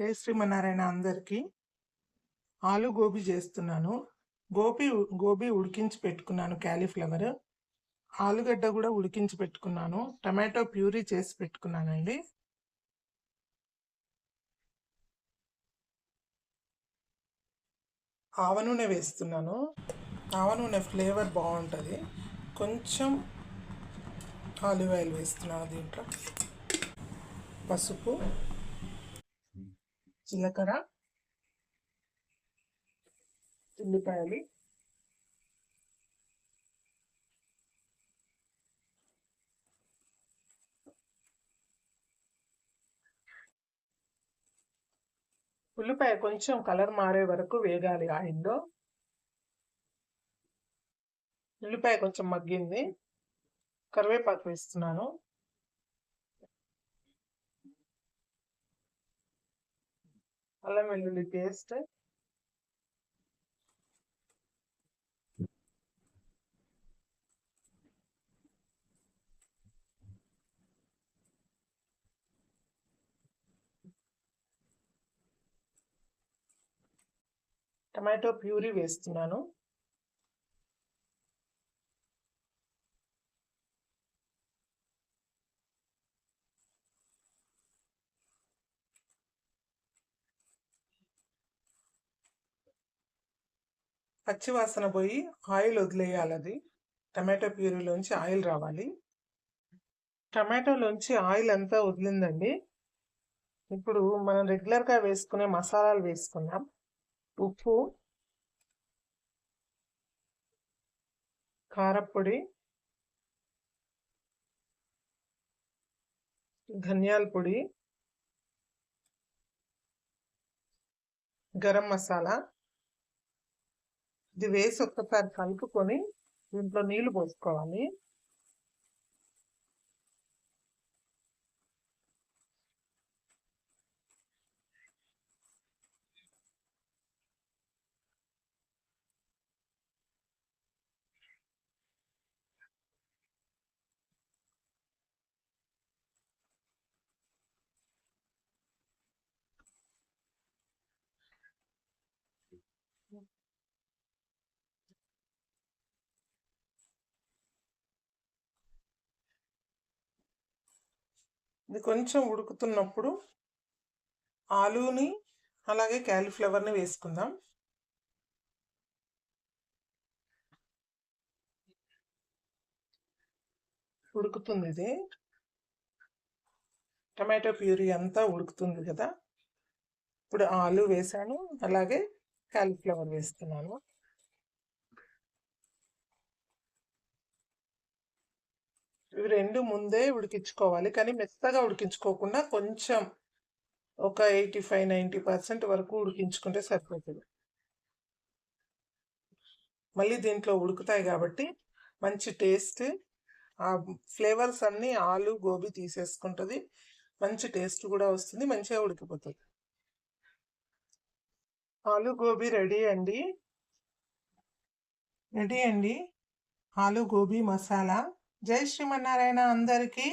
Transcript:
జయ శ్రీమన్నారాయణ అందరికీ. ఆలు గోబీ చేస్తున్నాను. గోబీ గోబీ ఉడికించి పెట్టుకున్నాను క్యాలీఫ్లవర్. ఆలుగడ్డ కూడా ఉడికించి పెట్టుకున్నాను. టమాటో ప్యూరీ చేసి పెట్టుకున్నానండి. ఆవ నూనె వేస్తున్నాను. ఆవ నూనె ఫ్లేవర్ బాగుంటుంది. కొంచెం ఆలివ్ ఆయిల్ వేస్తున్నాను దీంట్లో. పసుపు. జీలకర్ర ఉల్లిపాయలు ఉల్లిపాయ కొంచెం కలర్ మారే వరకు వేగాలి. ఆయిల్లో ఉల్లిపాయ కొంచెం మగ్గింది. కరివేపాకు వేస్తున్నాను. అల్లం వెల్లుల్లి పేస్ట్. టమాటో ప్యూరీ వేస్తున్నాను. పచ్చివాసన పోయి ఆయిల్ వదిలేయాలి అది. టమాటో ప్యూరీలోంచి ఆయిల్ రావాలి. టమాటోలోంచి ఆయిల్ అంతా వదిలిందండి. ఇప్పుడు మనం రెగ్యులర్గా వేసుకునే మసాలాలు వేసుకున్నాం ఉప్పు కారపొడి ధనియాల పొడి గరం మసాలా ఇది వేసి ఒక్కసారి కలుపుకొని దీంట్లో నీళ్ళు పోసుకోవాలి. ఇది కొంచెం ఉడుకుతున్నప్పుడు ఆలూని అలాగే క్యాలీఫ్లవర్ని వేసుకుందాం. ఉడుకుతుంది ఇది. టమాటో ప్యూరీ అంతా ఉడుకుతుంది కదా. ఇప్పుడు ఆలు వేసాను అలాగే క్యాలీఫ్లవర్ వేస్తున్నాను. రెండు ముందే ఉడికించుకోవాలి. కానీ మెత్తగా ఉడికించుకోకుండా కొంచెం ఒక ఎయిటీ ఫైవ్ నైంటీ పర్సెంట్ వరకు ఉడికించుకుంటే సరిపోతుంది. మళ్ళీ దీంట్లో ఉడుకుతాయి కాబట్టి మంచి టేస్ట్ ఆ ఫ్లేవర్స్ అన్నీ ఆలు గోబీ తీసేసుకుంటుంది. మంచి టేస్ట్ కూడా వస్తుంది మంచిగా ఉడికిపోతుంది. ఆలు గోబీ రెడీ అండి. రెడీ అండి. ఆలు గోబీ మసాలా. జై శ్రీమన్నారాయణ అందరికీ